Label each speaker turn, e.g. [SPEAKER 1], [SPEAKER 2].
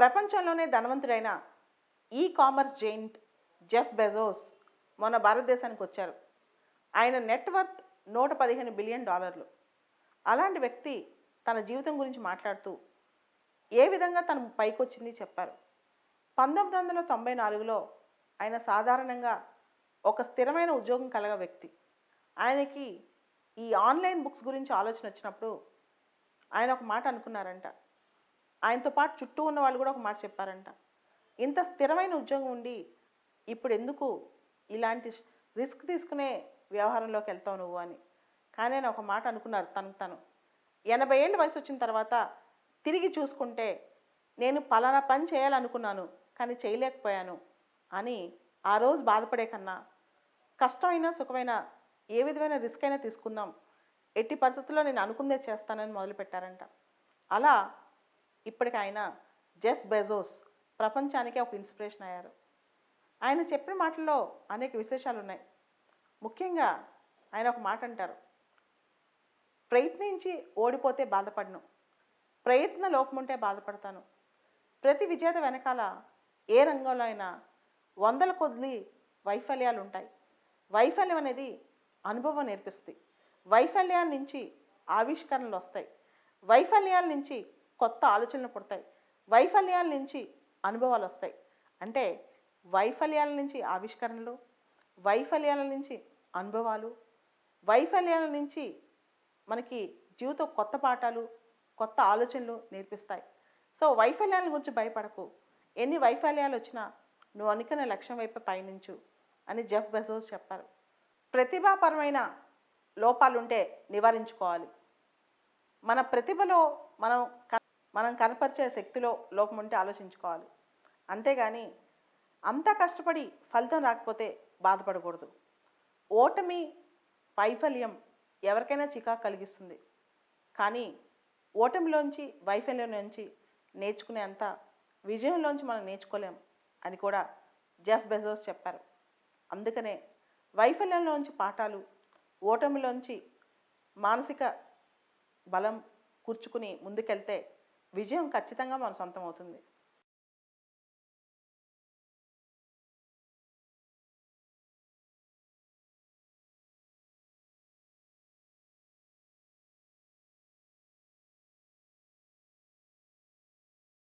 [SPEAKER 1] ప్రపంచంలోనే ధనవంతుడైన e commerce giant Jeff Bezos మొన్న భారతదేశానికి వచ్చారు. ఆయన నెట్వర్త్ నూట పదిహేను బిలియన్ డాలర్లు. అలాంటి వ్యక్తి తన జీవితం గురించి మాట్లాడుతూ ఏ విధంగా తను పైకొచ్చింది చెప్పారు. పంతొమ్మిది వందల తొంభై నాలుగులో ఆయన సాధారణంగా ఒక స్థిరమైన ఉద్యోగం కలగ వ్యక్తి. ఆయనకి ఈ ఆన్లైన్ బుక్స్ గురించి ఆలోచన వచ్చినప్పుడు ఆయన ఒక మాట అనుకున్నారంట. ఆయనతో పాటు చుట్టూ ఉన్న వాళ్ళు కూడా ఒక మాట చెప్పారంట. ఇంత స్థిరమైన ఉద్యోగం ఉండి ఇప్పుడు ఎందుకు ఇలాంటి రిస్క్ తీసుకునే వ్యవహారంలోకి వెళ్తావు నువ్వు అని. కానీ ఆయన ఒక మాట అనుకున్నారు తనకు తను. ఎనభై ఏళ్ళ వయసు వచ్చిన తర్వాత తిరిగి చూసుకుంటే నేను పలానా పని చేయాలనుకున్నాను కానీ చేయలేకపోయాను అని ఆ రోజు బాధపడే కన్నా కష్టమైన సుఖమైన ఏ విధమైన రిస్క్ అయినా తీసుకుందాం. ఎట్టి పరిస్థితుల్లో నేను అనుకుందే చేస్తానని మొదలుపెట్టారంట. అలా ఇప్పటికి ఆయన జెఫ్ బెజోస్ ప్రపంచానికి ఒక ఇన్స్పిరేషన్ అయ్యారు. ఆయన చెప్పిన మాటల్లో అనేక విశేషాలు ఉన్నాయి ముఖ్యంగా ఆయన ఒక మాట అంటారు ప్రయత్నించి ఓడిపోతే బాధపడను ప్రయత్న లోపం ఉంటే బాధపడతాను. ప్రతి విజేత వెనకాల ఏ రంగంలో అయినా వందల కొద్ది వైఫల్యాలు ఉంటాయి వైఫల్యం అనేది అనుభవం నేర్పిస్తుంది. వైఫల్యాల నుంచి ఆవిష్కరణలు వస్తాయి. వైఫల్యాల నుంచి కొత్త ఆలోచనలు పుడతాయి. వైఫల్యాల నుంచి అనుభవాలు వస్తాయి. అంటే వైఫల్యాల నుంచి ఆవిష్కరణలు వైఫల్యాల నుంచి అనుభవాలు వైఫల్యాల నుంచి మనకి జీవితం కొత్త పాఠాలు కొత్త ఆలోచనలు నేర్పిస్తాయి. సో వైఫల్యాల గురించి భయపడకు. ఎన్ని వైఫల్యాలు వచ్చినా నువ్వు అనుకున్న లక్ష్యం వైపు పయనించు అని జెఫ్ బెజోస్ చెప్పారు. ప్రతిభాపరమైన లోపాలుంటే నివారించుకోవాలి. మన ప్రతిభలో మనం మనం కనపరిచే శక్తిలో లోపం ఉంటే ఆలోచించుకోవాలి. అంతేగాని అంతా కష్టపడి ఫలితం రాకపోతే బాధపడకూడదు. ఓటమి వైఫల్యం ఎవరికైనా చికాకు కలిగిస్తుంది. కానీ ఓటమిలోంచి వైఫల్యం నుంచి నేర్చుకునేంత విజయంలోంచి మనం నేర్చుకోలేం అని కూడా జెఫ్ బెజోస్ చెప్పారు. అందుకనే వైఫల్యంలోంచి పాఠాలు ఓటమిలోంచి మానసిక బలం కూర్చుకుని ముందుకెళ్తే విజయం ఖచ్చితంగా మన సొంతం అవుతుంది.